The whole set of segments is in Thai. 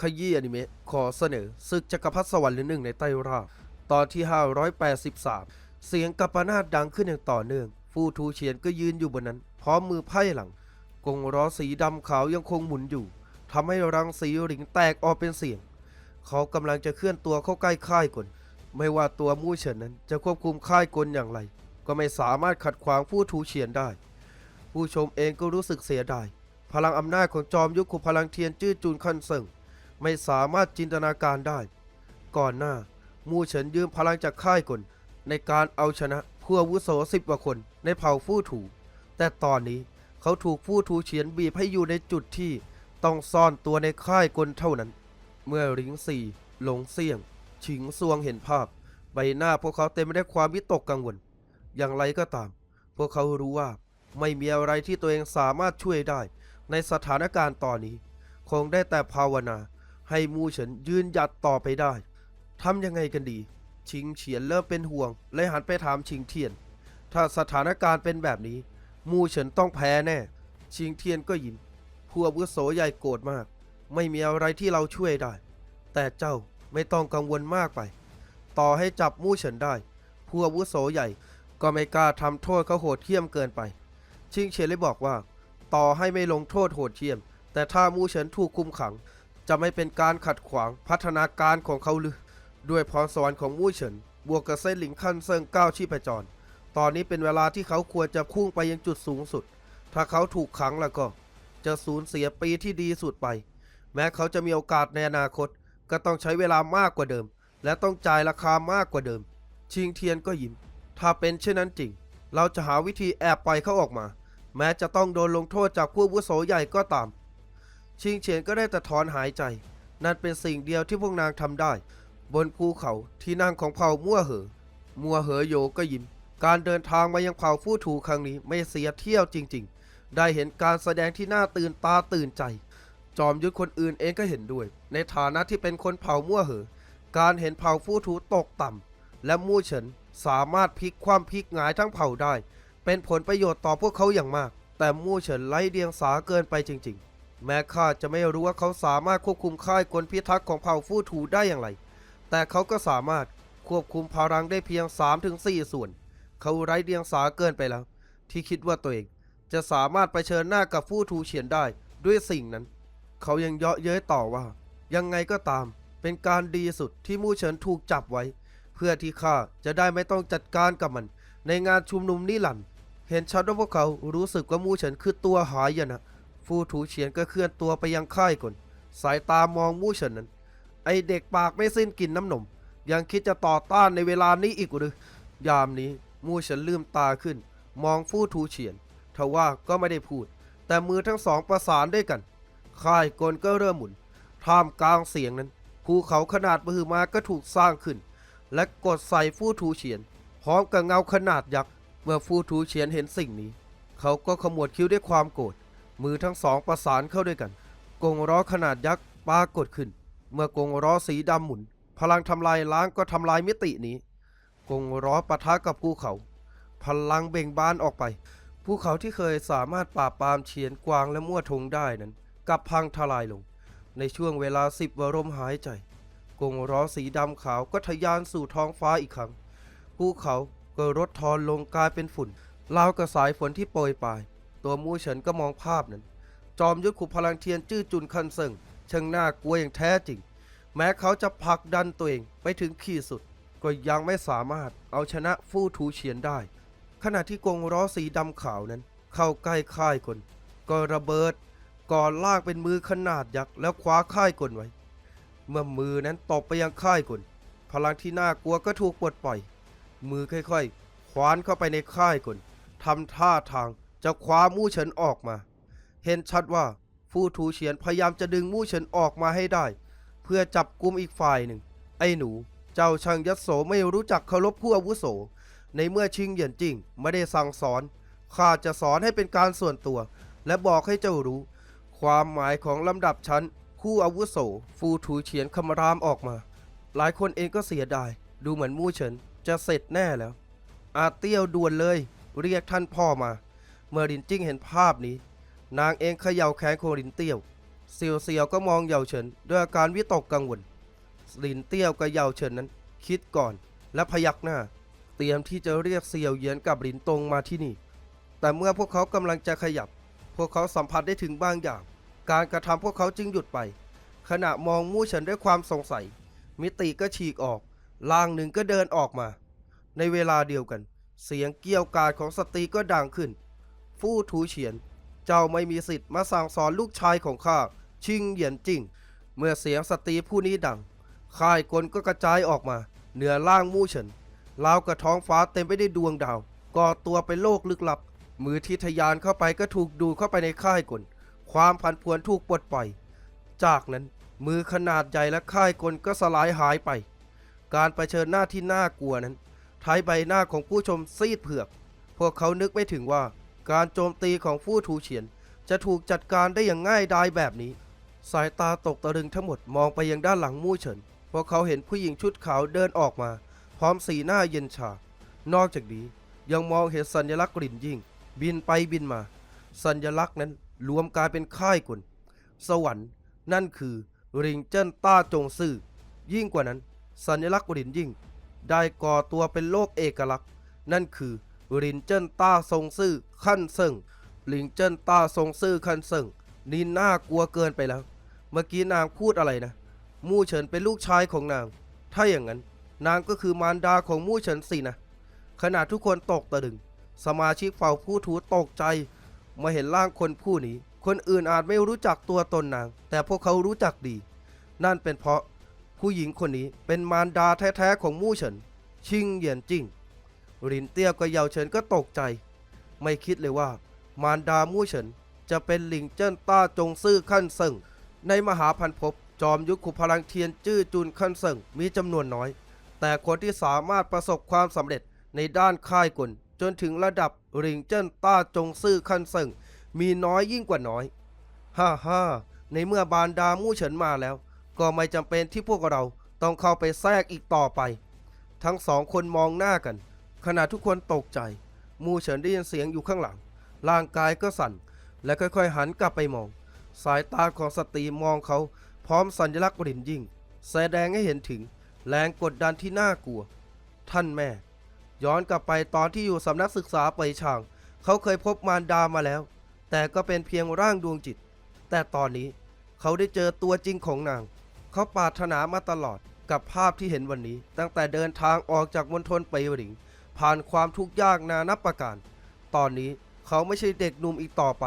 ขยี้อนิเมะขอเสนอศึกจักรพรรดิสวรรค์หรือหนึ่งในไต้ราบตอนที่ 583 เสียงกัปปนาตดังขึ้นอย่างต่อเนื่อง ฟูทูเฉียนก็ยืนอยู่บนนั้น พร้อมมือไพ่หลัง กงล้อสีดำขาวยังคงหมุนอยู่ทำให้รังสีหริงแตกออกเป็นเสียง เขากำลังจะเคลื่อนตัวเข้าใกล้ค่ายกลไม่ว่าตัวมู่เฉินนั้นจะควบคุมค่ายกลอย่างไร ก็ไม่สามารถขัดขวางผู้ทูเฉียนได้ ผู้ชมเองก็รู้สึกเสียดายพลังอำนาจของจอมยุทธขุพลังเทียนจื้อจูนคันเซิง ไม่สามารถจินตนาการได้ ก่อนหน้า มู่เฉินยืมพลังจากค่ายกลในการเอาชนะผู้อาวุโสสิบกว่าคนในเผ่าฟู่ถู แต่ตอนนี้เขาถูกผู้ถูเฉียนบีบให้อยู่ในจุดที่ต้องซ่อนตัวในค่ายกลเท่านั้น เมื่อหลิงสี่หลงเสี่ยง ฉิงซวงเห็นภาพ ใบหน้าพวกเขาเต็มไปด้วยความวิตกกังวล อย่างไรก็ตาม พวกเขารู้ว่าไม่มีอะไรที่ตัวเองสามารถช่วยได้ ในสถานการณ์ตอนนี้ คงได้แต่ภาวนา ให้มูเฉินยืนหยัดต่อไปได้ทำยังไงกันดี ชิงเฉียนเริ่มเป็นห่วงเลยหันไปถามชิงเทียน ถ้าสถานการณ์เป็นแบบนี้ มูเฉินต้องแพ้แน่ ชิงเทียนก็ยิ้มผู้อาวุโสใหญ่โกรธมาก ไม่มีอะไรที่เราช่วยได้ แต่เจ้าไม่ต้องกังวลมากไป ต่อให้จับมู่เฉินได้ ผู้อาวุโสใหญ่ก็ไม่กล้าทำโทษเขาโหดเหี้ยมเกินไป ชิงเฉียนเลยบอกว่า ต่อให้ไม่ลงโทษโหดเหี้ยม แต่ถ้ามู่เฉินถูกคุมขัง จะไม่เป็นการขัดขวางพัฒนาการของเขาหรือ ด้วยพรสวรรค์ของมู่เฉิน บวกกับเส้นหลิงขั้นเซิงก้าวชีพจร ตอนนี้เป็นเวลาที่เขาควรจะพุ่งไปยังจุดสูงสุด ถ้าเขาถูกขังแล้วก็ จะสูญเสียปีที่ดีสุดไป แม้เขาจะมีโอกาสในอนาคต ก็ต้องใช้เวลามากกว่าเดิม และต้องจ่ายราคามากกว่าเดิม ชิงเทียนก็ยิ้ม ถ้าเป็นเช่นนั้นจริง เราจะหาวิธีแอบปล่อยเขาออกมา แม้จะต้องโดนลงโทษจากผู้วุโสใหญ่ก็ตาม ชิงเฉียนก็ได้แต่ถอนหายใจ นั่นเป็นสิ่งเดียวที่พวกนางทำได้ บนภูเขาที่นั่งของเผ่ามั่วเหอ มั่วเหอโยก็ยิ้มการเดินทางมายังเผ่าฟู่ถูครั้งนี้ไม่เสียเที่ยวจริง ๆ ได้เห็นการแสดงที่น่าตื่นตาตื่นใจ จอมยุทธคนอื่นเองก็เห็นด้วย ในฐานะที่เป็นคนเผ่ามั่วเหอ การเห็นเผ่าฟู่ถูตกต่ำและมู่เฉินสามารถพลิกความพลิกหงายทั้งเผ่าได้ เป็นผลประโยชน์ต่อพวกเขาอย่างมาก แต่มู่เฉินไร้เดียงสาเกินไปจริง ๆ แม้ข้าจะไม่รู้ว่าเขาสามารถควบคุมค่ายกลพิทักษ์ของเผ่าฟู่ถูได้อย่างไร แต่เขาก็สามารถควบคุมพลังได้เพียง 3-4 ส่วน เขาไร้เดียงสาเกินไปแล้ว ที่คิดว่าตัวเองจะสามารถไปเชิญหน้ากับฟู่ทูเฉียนได้ด้วยสิ่งนั้น เขายังเยาะเย้ยต่อว่า ยังไงก็ตาม เป็นการดีสุดที่มู่เฉินถูกจับไว้ เพื่อที่ข้าจะได้ไม่ต้องจัดการกับมัน ในงานชุมนุมนิรันเห็นชัดว่าพวกเขารู้สึกว่ามู่เฉินคือตัวหายนะ ฟูทูเฉียนก็เคลื่อนตัวไปยังค่ายก่อน สายตามองมู่เฉินนั้น ไอเด็กปากไม่สิ้นกลินน้ำนม ยังคิดจะต่อต้านในเวลานี้อีกหรือยามนี้มู่เฉินลืมตาขึ้น มองฟู่ทูเฉียนทว่าก็ไม่ได้พูด แต่มือทั้งสองประสานด้วยกัน ค่ายกลก็เริ่มหมุนท่ามกลางเสียงนั้น ภูเขาขนาดมหึมาก็ถูกสร้างขึ้น และกดใส่ฟู่ทูเฉียน พร้อมกับเงาขนาดยักษ์ เมื่อฟู่ทูเฉียนเห็นสิ่งนี้ เขาก็ขมวดคิ้วด้วยความโกรธ มือทั้งสองประสานเข้าด้วยกัน กงล้อขนาดยักษ์ปรากฏขึ้น เมื่อกงล้อสีดำหมุน พลังทำลายล้างก็ทำลายมิตินี้ กงล้อปะทะกับภูเขา พลังเบ่งบานออกไป ภูเขาที่เคยสามารถปราบปรามเฉียนกวางและมั่วทงได้นั้นกลับพังทลายลง ในช่วงเวลาสิบวรมหายใจ กงล้อสีดำขาวก็ทะยานสู่ท้องฟ้าอีกครั้ง ภูเขาก็ลดทอนลงกลายเป็นฝุ่นราวกับสายฝนที่โปรยปลาย ตัวมู่เฉินก็มองภาพนั้น จอมยุทธขุพลังเทียนจื้อจุนคันเซิงช่างน่ากลัวอย่างแท้จริง แม้เขาจะผลักดันตัวเองไปถึงขีดสุด ก็ยังไม่สามารถเอาชนะฟู่ทูเฉียนได้ ขณะที่กงล้อสีดำขาวนั้น เข้าใกล้ค่ายคน ก็ระเบิดก่อนลากเป็นมือขนาดยักษ์แล้วคว้าค่ายกลไว้ เมื่อมือนั้นตบไปยังค่ายกลพลังที่น่ากลัวก็ถูกปลดปล่อย มือค่อยๆ คว้านเข้าไปในค่ายกลทำท่าทาง จะคว้ามู่เฉินออกมา เห็นชัดว่าฟู่ทูเฉียนพยายามจะดึงมู่เฉินออกมาให้ได้ เพื่อจับกุมอีกฝ่ายหนึ่ง ไอ้หนู เจ้าช่างยัดโสไม่รู้จักเคารพผู้อาวุโส ในเมื่อชิงเหยียนจริงไม่ได้สั่งสอนข้าจะสอนให้เป็นการส่วนตัว และบอกให้เจ้ารู้ ความหมายของลำดับชั้นผู้อาวุโส ฟูทูเฉียนคำรามออกมา หลายคนเองก็เสียดาย ดูเหมือนมู่เฉินจะเสร็จแน่แล้ว อาเตี้ยวด่วนเลย เรียกท่านพ่อมา เมื่อรินจิ้งเห็นภาพนี้ นางเองเขย่าแขนของรินเตี้ยวเซียวเซียวก็มองเหยาเฉินด้วยอาการวิตกกังวลหลินเตี้ยวกับเหยาเฉินนั้น คิดก่อนและพยักหน้า เตรียมที่จะเรียกเซียวเยียนกับหลินตงมาที่นี่ แต่เมื่อพวกเขากำลังจะขยับ พวกเขาสัมผัสได้ถึงบางอย่าง การกระทำพวกเขาจึงหยุดไป ขณะมองมู่เฉินด้วยความสงสัย มิติก็ฉีกออกล่างหนึ่งก็เดินออกมา ในเวลาเดียวกัน เสียงเกี้ยวกาดของสตรีก็ดังขึ้น ฟู่ถูเฉียน เจ้าไม่มีสิทธิ์มาสั่งสอนลูกชายของข้า ชิงเหยียนจริง เมื่อเสียงสตรีผู้นี้ดัง ค่ายกลก็กระจายออกมา เหนือล่างมู่เฉินราวกับท้องฟ้าเต็มไปด้วยดวงดาว ก่อตัวเป็นโลกลึกลับ มือที่ทยานเข้าไปก็ถูกดูดเข้าไปในค่ายกล ความผันผวนถูกปลดปล่อย จากนั้นมือขนาดใหญ่และค่ายกลก็สลายหายไป การเผชิญหน้าที่น่ากลัวนั้นท้ายใบหน้าของผู้ชมซีดเผือก พวกเขานึกไม่ถึงว่า การโจมตีของฟู่ทูเฉียน จะถูกจัดการได้อย่างง่ายดายแบบนี้ สายตาตกตะลึงทั้งหมดมองไปยังด้านหลังมู่เฉินพวกเขาเห็นผู้หญิงชุดขาวเดินออกมา พร้อมสีหน้าเย็นชา นอกจากนี้ยังมองเห็นสัญลักษณ์กลิ่นยิ่ง บินไปบินมา สัญลักษณ์นั้นรวมกลายเป็นค่ายกลสวรรค์นั่นคือริงเจิ้นต้าจงซื่อยิ่งกว่านั้น สัญลักษณ์รินยิ่ง ได้ก่อตัวเป็นโลกเอกลักษณ์ นั่นคือ รินเจิ้นต้าทรงซื่อขั้นเซิงลิงเจิ้นต้าทรงซื่อขั้นเซิงนี่น่ากลัวเกินไปแล้ว เมื่อกี้นางพูดอะไรนะ มู่เฉินเป็นลูกชายของนาง ถ้าอย่างนั้น นางก็คือมารดาของมู่เฉินสินะ ขณะทุกคนตกตะลึง สมาชิกเฝ้าผู้ถูตกใจมื่อเห็นร่างคนผู้นี้ คนอื่นอาจไม่รู้จักตัวตนนาง แต่พวกเขารู้จักดี นั่นเป็นเพราะผู้หญิงคนนี้เป็นมารดาแท้ๆของมู่เฉิน ชิงเหยียนจิ้ง รินเตี้ยกับเยาเฉินก็ตกใจ ไม่คิดเลยว่า มารดามู่เฉิน จะเป็นหลิงเจิ้นต้าจงซื่อขั้นเซิงในมหาพันภพจอมยุทธขุพลังเทียนจื้อจุนขั้นเซิงมีจำนวนน้อย แต่คนที่สามารถประสบความสำเร็จในด้านค่ายกลจนถึงระดับหลิงเจิ้นต้าจงซื่อขั้นเซิงมีน้อยยิ่งกว่าน้อยฮ่าฮ่าในเมื่อบานดามู่เฉินมาแล้ว ก็ไม่จำเป็นที่พวกเราต้องเข้าไปแทรกอีกต่อไป ทั้งสองคนมองหน้ากัน ขณะทุกคนตกใจ มูเฉินได้ยินเสียงอยู่ข้างหลัง ร่างกายก็สั่น และค่อยๆหันกลับไปมอง สายตาของสตรีมองเขาพร้อมสัญลักษณ์รินยิ่ง แสดงให้เห็นถึงแรงกดดันที่น่ากลัว ท่านแม่ ย้อนกลับไปตอนที่อยู่สำนักศึกษาไปช่าง เขาเคยพบมารดามาแล้ว แต่ก็เป็นเพียงร่างดวงจิต แต่ตอนนี้เขาได้เจอตัวจริงของนาง เขาปรารถนามาตลอดกับภาพที่เห็นวันนี้ ตั้งแต่เดินทางออกจากมณฑลไปยหลิง ผ่านความทุกข์ยากนานับประการ ตอนนี้เขาไม่ใช่เด็กหนุ่มอีกต่อไป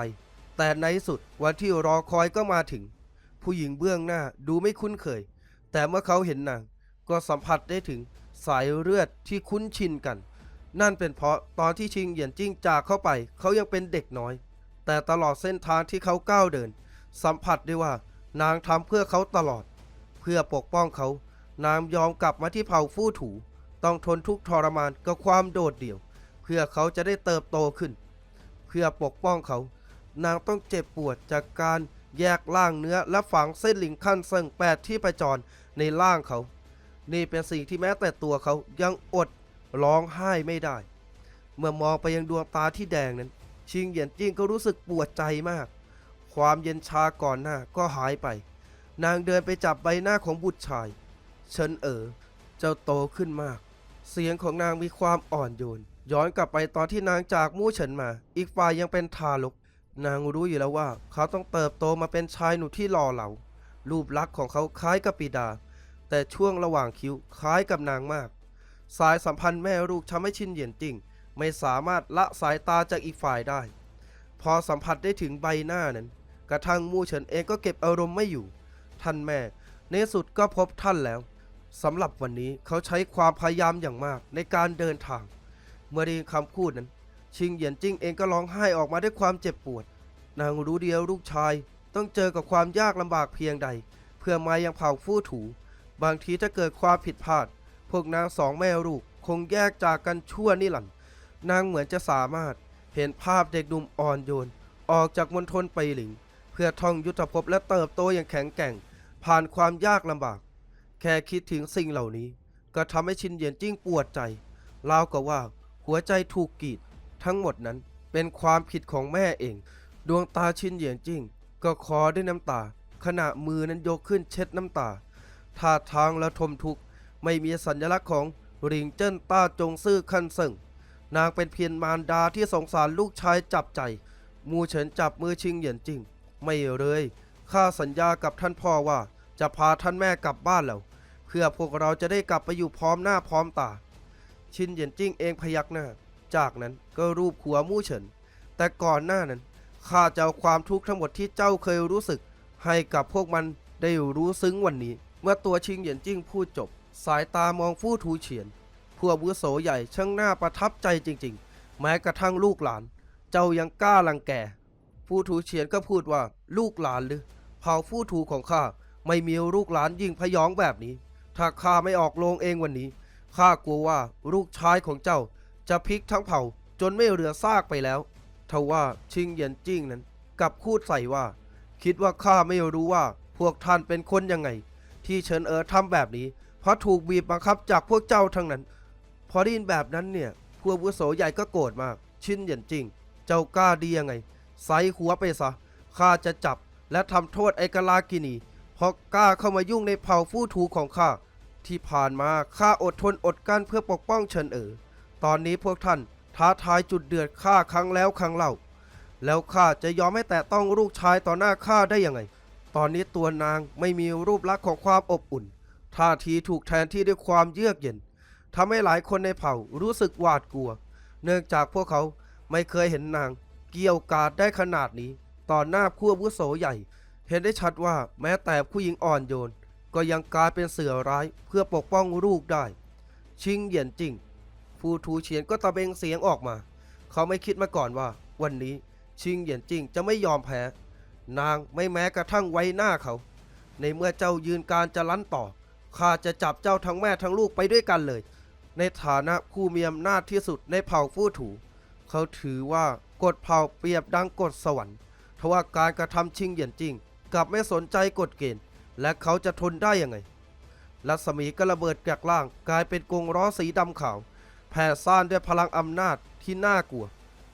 แต่ในสุดวันที่รอคอยก็มาถึง ผู้หญิงเบื้องหน้าดูไม่คุ้นเคย แต่เมื่อเขาเห็นนาง ก็สัมผัสได้ถึงสายเลือดที่คุ้นชินกัน นั่นเป็นเพราะตอนที่ชิงเหยียนจิ้งจากเข้าไปเขายังเป็นเด็กน้อย แต่ตลอดเส้นทางที่เขาก้าวเดิน สัมผัสได้ว่านางทำเพื่อเขาตลอด เพื่อปกป้องเขานางยอมกลับมาที่เผ่าฟู่ถู ต้องทนทุกข์ทรมานกับความโดดเดี่ยว เพื่อเขาจะได้เติบโตขึ้น เพื่อปกป้องเขา นางต้องเจ็บปวดจากการแยกล่างเนื้อและฝังเส้นหลิงขั้นเซิงแปดที่ประจรในล่างเขา นี่เป็นสิ่งที่แม้แต่ตัวเขายังอดร้องไห้ไม่ได้ เมื่อมองไปยังดวงตาที่แดงนั้น ชิงเหยียนจิ้งก็รู้สึกปวดใจมาก ความเย็นชาก่อนหน้าก็หายไป นางเดินไปจับใบหน้าของบุตรชายเฉินเอ๋อเจ้าโตขึ้นมาก เสียงของนางมีความอ่อนโยน ย้อนกลับไปตอนที่นางจากมู่เฉินมา อีกฝ่ายยังเป็นทารก นางรู้อยู่แล้วว่า เขาต้องเติบโตมาเป็นชายหนุ่มที่หล่อเหลา รูปลักษณ์ของเขาคล้ายกับปิดา แต่ช่วงระหว่างคิ้วคล้ายกับนางมาก สายสัมพันธ์แม่ลูกทำให้ชินเหยียนจริง ไม่สามารถละสายตาจากอีกฝ่ายได้ พอสัมผัสได้ถึงใบหน้านั้น กระทั่งมู่เฉินเองก็เก็บอารมณ์ไม่อยู่ ท่านแม่ในสุดก็พบท่านแล้ว สำหรับวันนี้เขาใช้ความพยายามอย่างมากในการเดินทาง เมื่อได้คำพูดนั้น ชิงเหยียนจิ้งเองก็ร้องไห้ออกมาด้วยความเจ็บปวด นางรู้เดียวลูกชายต้องเจอกับความยากลำบากเพียงใด เพื่อมายังเผ่าฟู่ถู บางทีถ้าเกิดความผิดพลาด พวกนางสองแม่ลูกคงแยกจากกันชั่วนิรันดร์นางเหมือนจะสามารถเห็นภาพเด็กหนุ่มอ่อนโยน ออกจากมณฑลไปหลิง เพื่อท่องยุทธภพและเติบโตอย่างแข็งแกร่ง ผ่านความยากลำบาก แค่คิดถึงสิ่งเหล่านี้ ก็ทำให้ชินเยียนจิ้งปวดใจราวกับว่าหัวใจถูกกีด ทั้งหมดนั้นเป็นความผิดของแม่เอง ดวงตาชินเยียนจิ้งก็คอด้วยน้ำตา ขณะมือนั้นยกขึ้นเช็ดน้ำตาท่าทางและทมทุกข์ไม่มีสัญลักษณ์ของริงเจิ้นต้าจงซื่อคันเซิงนางเป็นเพียงมารดาที่สงสารลูกชายจับใจ มูเฉินจับมือชิงเหยียนจริง ไม่เลยข้าสัญญากับท่านพ่อว่าจะพาท่านแม่กลับบ้านแล้ว เพื่อพวกเราจะได้กลับไปอยู่พร้อมหน้าพร้อมตา ชินเหยียนจิ้งเองพยักหน้า จากนั้นก็รูปหัวมู่เฉิน แต่ก่อนหน้านั้นข้าจะเอาความทุกข์ทั้งหมดที่เจ้าเคยรู้สึก ให้กับพวกมันได้รู้ซึ้งวันนี้ เมื่อตัวชิงเหยียนจิ้งพูดจบ สายตามองฟู่ทูเฉียนผู้อาวุโสใหญ่ช่างหน้าประทับใจจริง ๆ แม้กระทั่งลูกหลาน เจ้ายังกล้ารังแกฟู่ทูเฉียนก็พูดว่าลูกหลานหรือเผ่าฟู่ทูของข้าไม่มีลูกหลานยิ่งพยองแบบนี้ ถ้าข้าไม่ออกโรงเองวันนี้ ข้ากลัวว่าลูกชายของเจ้าจะพลิกทั้งเผ่าจนไม่เหลือซากไปแล้ว ทว่าชิงเหยียนจิ้งนั้นกลับพูดใส่ว่า คิดว่าข้าไม่รู้ว่าพวกท่านเป็นคนยังไง ที่เฉินเอ๋อทำแบบนี้ เพราะถูกบีบบังคับจากพวกเจ้าทั้งนั้น พอได้ยินแบบนั้นเนี่ยพวกวุโสใหญ่ก็โกรธมาก ชินเหยียนจิ้งเจ้ากล้าดียังไงใส่หัวไปซะข้าจะจับและทำโทษไอกลากินีเพราะกล้าเข้ามายุ่งในเผ่าฟู่ทูของข้า ที่ผ่านมาข้าอดทนอดกั้นเพื่อปกป้องเฉินเอ๋อ ตอนนี้พวกท่านท้าทายจุดเดือดข้าครั้งแล้วครั้งเล่า แล้วข้าจะยอมให้แตะต้องลูกชายต่อหน้าข้าได้ยังไง ตอนนี้ตัวนางไม่มีรูปลักษณ์ของความอบอุ่น ท่าทีถูกแทนที่ด้วยความเยือกเย็นทำให้หลายคนในเผ่ารู้สึกหวาดกลัว เนื่องจากพวกเขาไม่เคยเห็นนาง เกี่ยวกาดได้ขนาดนี้ ต่อหน้าผู้อาวุโสใหญ่ เห็นได้ชัดว่าแม้แต่ผู้หญิงอ่อนโยน ก็ยังกลายเป็นเสือร้ายเพื่อปกป้องลูกได้ ชิงเหยียนจริง ฟูทูเฉียนก็ตะเบงเสียงออกมา เขาไม่คิดมาก่อนว่า วันนี้ชิงเหยียนจริงจะไม่ยอมแพ้ นางไม่แม้กระทั่งไว้หน้าเขา ในเมื่อเจ้ายืนการจะลั้นต่อข้าจะจับเจ้าทั้งแม่ทั้งลูกไปด้วยกันเลย ในฐานะผู้มีอำนาจที่สุดในเผ่าฟู่ถู เขาถือว่ากฎเผ่าเปรียบดังกฎสวรรค์ทว่าการกระทำชิงเหยียนจริง กลับไม่สนใจกฎเกณฑ์ และเขาจะทนได้ยังไง รัศมีก็ระเบิดจากล่างกลายเป็นกรงล้อสีดำขาว แผ่ซ่านด้วยพลังอำนาจที่น่ากลัว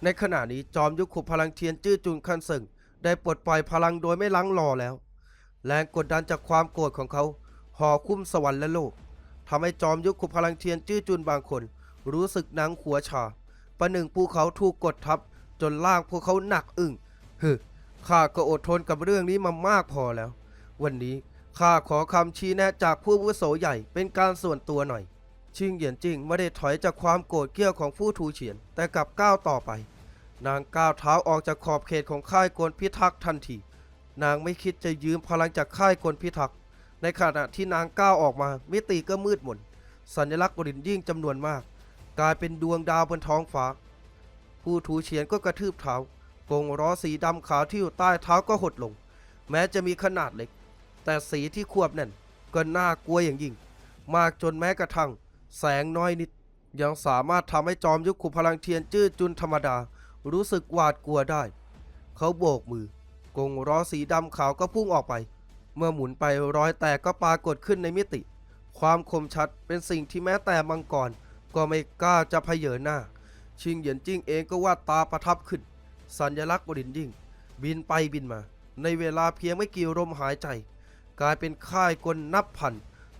ในขณะนี้จอมยุคขุพลังเทียนจื้อจุนคันเซิงได้ปลดปล่อยพลังโดยไม่ลังรอแล้ว แรงกดดันจากความโกรธของเขาห่อคุ้มสวรรค์และโลกทำให้จอมยุคขุพลังเทียนจื้อจุนบางคน รู้สึกหนังหัวชาประหนึ่งภูเขาถูกกดทับ จนล่างพวกเขาหนักอึ้งฮึข้าก็อดทนกับเรื่องนี้มามากพอแล้ว วันนี้ ข้าขอคำชี้แนะจากผู้วุโสใหญ่เป็นการส่วนตัวหน่อย ชิงเหยียนจิงไม่ได้ถอยจากความโกรธเกรี้ยวของผู้ทูเฉียน แต่กลับก้าวต่อไป นางก้าวเท้าออกจากขอบเขตของค่ายกลพิทักษ์ทันที นางไม่คิดจะยืมพลังจากค่ายกลพิทักษ์ในขณะที่นางก้าวออกมา มิติก็มืดมนสัญลักษณ์บรินยิ่งจำนวนมาก กลายเป็นดวงดาวบนท้องฟ้า ผู้ทูเฉียนก็กระทืบเท้ากงล้อสีดำขาวที่อยู่ใต้เท้าก็หดลง แม้จะมีขนาดเล็ก แต่สีที่ควบนั่นก็น่ากลัวอย่างยิ่ง มากจนแม้กระทั่ง แสงน้อยนิด ยังสามารถทำให้จอมยุคขุพลังเทียนจื้อจุนธรรมดา รู้สึกหวาดกลัวได้ เขาโบกมือกงล้อสีดำขาวก็พุ่งออกไป เมื่อหมุนไปรอยแตกก็ปรากฏขึ้นในมิติ ความคมชัดเป็นสิ่งที่แม้แต่มังกรก็ไม่กล้าจะเผยหน้า ชิงเหยียนจิ้งเองก็ว่าตาประทับขึ้น สัญลักษณ์บรินยิ่ง บินไปบินมา ในเวลาเพียงไม่กี่ลมหายใจ กลายเป็นค่ายกลนับพัน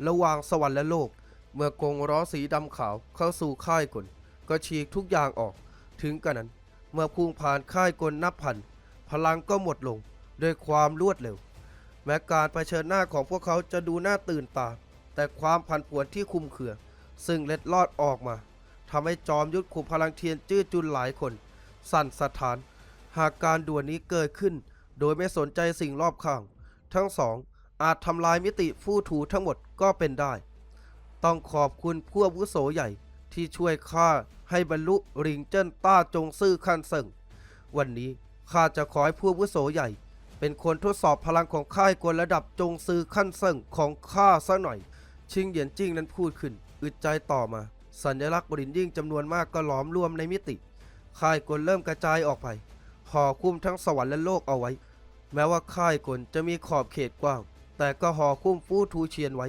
ระหว่างสวรรค์และโลก เมื่อกงล้อสีดำขาวเข้าสู่ค่ายกลก็ฉีกทุกอย่างออก ถึงกระนั้น เมื่อพุ่งผ่านค่ายกลนับพัน พลังก็หมดลงด้วยความรวดเร็ว แม้การเผชิญหน้าของพวกเขาจะดูน่าตื่นตา แต่ความผันผวนที่คุมเคือ ซึ่งเล็ดลอดออกมาทำให้จอมยุทธขุมพลังเทียนจื้อจุนหลายคน สั่นสะท้าน หากการด่วนนี้เกิดขึ้น โดยไม่สนใจสิ่งรอบข้าง ทั้งสอง อาจทำลายมิติฟู่ถูทั้งหมดก็เป็นได้ ต้องขอบคุณผู้อาวุโสใหญ่ที่ช่วยข้าให้บรรลุริงเจิ้นต้าจงซื่อขั้นเซิงวันนี้ข้าจะขอให้ผู้อาวุโสใหญ่ เป็นคนทดสอบพลังของค่ายกลระดับจงซือขั้นเซิงของข้าซะหน่อย ชิงเหยียนจิ้งนั้นพูดขึ้น อึดใจต่อมา สัญลักษณ์บรินยิ่งจำนวนมากก็หลอมรวมในมิติค่ายกลเริ่มกระจายออกไปห่อคุ้มทั้งสวรรค์และโลกเอาไว้ แม้ว่าค่ายกลจะมีขอบเขตกว้าง แต่ก็ห่อคุ้มฟูทูเชียนไว้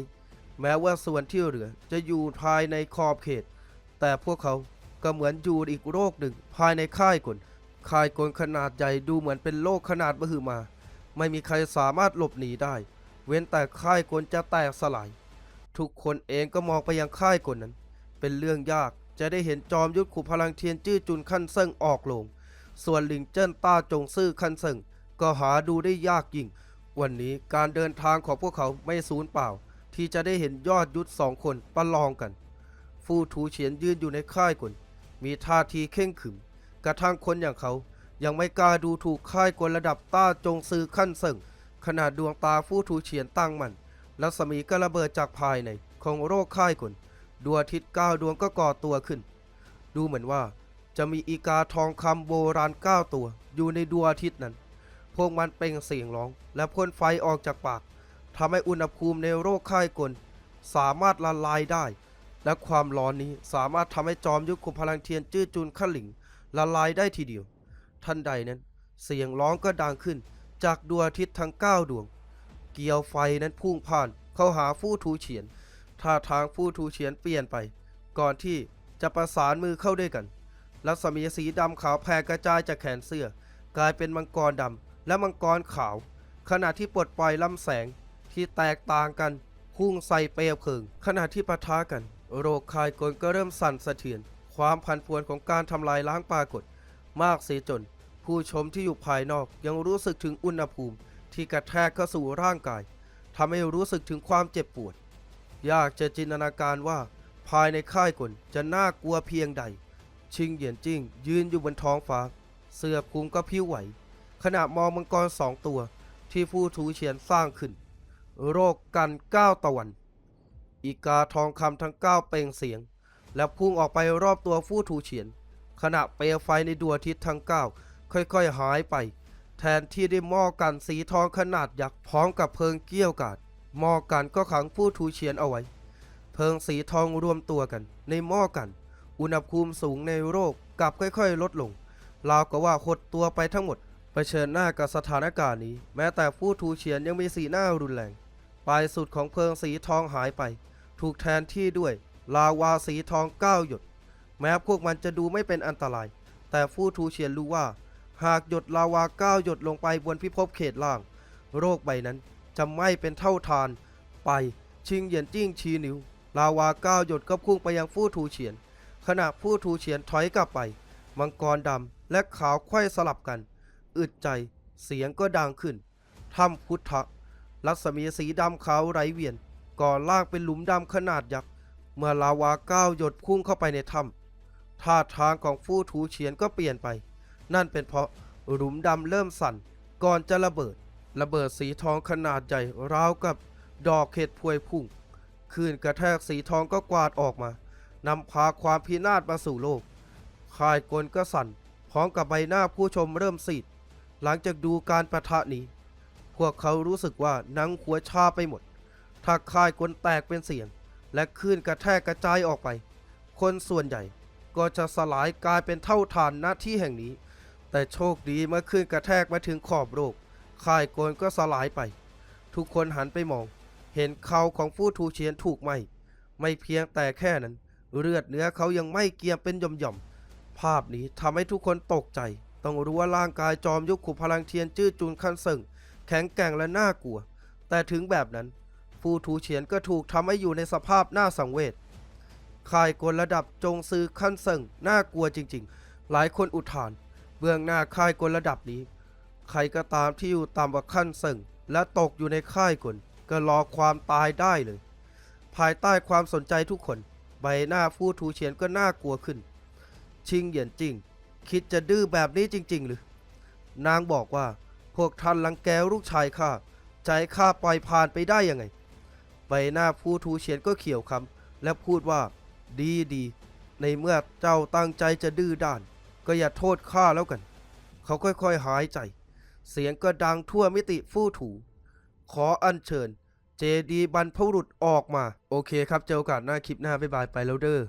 แม้ว่าส่วนที่เหลือจะอยู่ภายในขอบเขต แต่พวกเขาก็เหมือนอยู่อีกโลกหนึ่งภายในค่ายกลค่ายกลขนาดใหญ่ดูเหมือนเป็นโลกขนาดมหึมา ไม่มีใครสามารถหลบหนีได้ เว้นแต่ค่ายกลจะแตกสลาย ทุกคนเองก็มองไปยังค่ายกลนั้น เป็นเรื่องยากจะได้เห็นจอมยุทธขุพลังเทียนจื้อจุนขั้นเซิงออกลง ส่วนหลิงเจิ้นต้าจงซื่อขั้นเซิงก็หาดูได้ยากยิ่ง วันนี้การเดินทางของพวกเขาไม่สูญเปล่า ที่จะได้เห็นยอดยุทธสองคนประลองกัน ฟู่ถูเฉียนยืนอยู่ในค่ายกลมีท่าทีเข่งขึม กระทั่งคนอย่างเขายังไม่กล้าดูถูกค่ายกลระดับต้าจงซือขั้นเซิงขนาดดวงตาฟู่ถูเฉียนตั้งมันรัศมีก็ระเบิดจากภายในของโรคค่ายกลดวงอาทิตย์เก้าดวงก็ก่อตัวขึ้น ดูเหมือนว่าจะมีอีกาทองคำโบราณเก้าตัวอยู่ในดวงอาทิตย์นั้น พวกมันเปล่งเสียงร้อง และพ่นไฟออกจากปากทำให้อุณหภูมิในโรคค่ายกลสามารถละลายได้ และความร้อนนี้สามารถทำให้จอมยุทธขุมพลังเทียนจื้อจุนขั้นหลิงละลายได้ทีเดียว ทันใดนั้น เสียงร้องก็ดังขึ้น จากดวงอาทิตย์ทั้งเก้าดวง เกลียวไฟนั้นพุ่งผ่านเข้าหาฟู่ทูเฉียนท่าทางฟู่ทูเฉียนเปลี่ยนไป ก่อนที่จะประสานมือเข้าด้วยกันรัศมีสีดำขาวแผ่กระจายจากแขนเสื้อ กลายเป็นมังกรดำ และมังกรขาว ขณะที่ปลดปล่อยลำแสงที่แตกต่างกันพุ่งใส่เปลวเพลิง ขณะที่ปะทะกัน โรคคายกลก็เริ่มสั่นสะเทือน ความพันพวนของการทำลายล้างปรากฏ มากเสียจน ผู้ชมที่อยู่ภายนอกยังรู้สึกถึงอุณหภูมิที่กระแทกเข้าสู่ร่างกายทำให้รู้สึกถึงความเจ็บปวด ยากจะจินตนาการว่า ภายในค่ายกลจะน่ากลัวเพียงใด ชิงเหยียนจิ้งยืนอยู่บนท้องฟ้า เสื้อคลุมก็พิ้วไหว ขณะมองมังกรสองตัวที่ฟู่ทูเฉียนสร้างขึ้น โรคกันเก้าตะวัน อีกาทองคำทั้งเก้าเปล่งเสียง และพุ่งออกไปรอบตัวฟู่ทูเฉียน ขณะเปลวไฟในดวงอาทิตย์ทั้งเก้าค่อยๆหายไป แทนที่ได้หม้อกันสีทองขนาดยักษ์พร้อมกับเพลิงเกี้ยวกาดหม้อกันก็ขังฟู่ทูเฉียนเอาไว้ เพลิงสีทองรวมตัวกัน ในหม้อกัน อุณหภูมิสูงในโรคกลับค่อยๆ ลดลงราวกับว่าหดตัวไปทั้งหมด ผชิญหน้ากับสถานการณ์นี้ แม้แต่ผู้ทูเฉียนยังมีสีหน้ารุนแรง ปลายสุดของเพลิงสีทองหายไป ถูกแทนที่ด้วย ลาวาสีทองก้าหยด แม้พวกมันจะดูไม่เป็นอันตราย แต่ฟู่ทูเฉียนรู้ว่า หากหยดลาวาก้าหยดลงไปบนพิภพเขตล่าง โรคใบนั้นจะไม้เป็นเท่าทาน ไปชิงเหยียนจิ้งชีนิวลาวาก้าหยดก็พุ่งไปยังฟู่ทูเฉียน ขณะผู้ทูเฉียนถอยกลับไป มังกรดำและขาวไขว้สลับกัน อึดใจ เสียงก็ดังขึ้นถ้ำพุทธะรัศมีสีดำขาวไหลเวียน ก่อล่างเป็นหลุมดำขนาดยักษ์ เมื่อลาวาก้าวหยดพุ่งเข้าไปในถ้ำท่าทางของฟู่ทูเฉียนก็เปลี่ยนไป นั่นเป็นเพราะหลุมดำเริ่มสั่น ก่อนจะระเบิด ระเบิดสีทองขนาดใหญ่ราวกับดอกเห็ดพวยพุ่งคลื่นกระแทกสีทองก็กวาดออกมานำพาความพินาศมาสู่โลกค่ายกลก็สั่นพร้อมกับใบหน้าผู้ชมเริ่มซีด หลังจากดูการประทะนี้ พวกเขารู้สึกว่าหนังหัวชาไปหมดถ้าค่ายกลแตกเป็นเสียง และคลื่นกระแทกกระจายออกไป คนส่วนใหญ่ก็จะสลายกลายเป็นเท่าฐานณที่แห่งนี้ แต่โชคดีเมื่อคลื่นกระแทกมาถึงขอบโลกค่ายกลก็สลายไป ทุกคนหันไปมอง เห็นเขาของผู้ทูเชียนถูกไหมไม่เพียงแต่แค่นั้น เลือดเนื้อเขายังไม่เกียมเป็นหย่อมๆภาพนี้ทำให้ทุกคนตกใจ ต้องรู้ว่าร่างกายจอมยุคขุพลังเทียนจื้อจุนคันเซิงแข็งแกร่งและน่ากลัว แต่ถึงแบบนั้น ฟูทูเฉียนก็ถูกทำให้อยู่ในสภาพน่าสังเวชค่ายกลระดับจงซือคันเซิงน่ากลัวจริงๆ หลายคนอุทาน เบื้องหน้าค่ายกลระดับนี้ ใครก็ตามที่อยู่ต่ำกว่าขั้นเซิงและตกอยู่ในค่ายกลก็รอความตายได้เลย ภายใต้ความสนใจทุกคน ใบหน้าฟู่ทูเฉียนก็น่ากลัวขึ้น ชิงเหยียนจริง คิดจะดื้อแบบนี้จริง ๆ หรือ นางบอกว่า พวกท่านลังแกลูกชายข้าใจข้าปล่อยผ่านไปได้ยังไง ใบหน้าฟู่ทูเฉียนก็เขียวคำและพูดว่า ดีดี ในเมื่อเจ้าตั้งใจจะดื้อด้าน ก็อย่าโทษข้าแล้วกัน เขาค่อยๆหายใจ เสียงก็ดังทั่วมิติฟู่ถู ขออัญเชิญ เจดีบรรพบุรุษออกมา โอเคครับเจอกาสหน้าคลิปหน้าบ๊ายบายไปแล้วเด้อ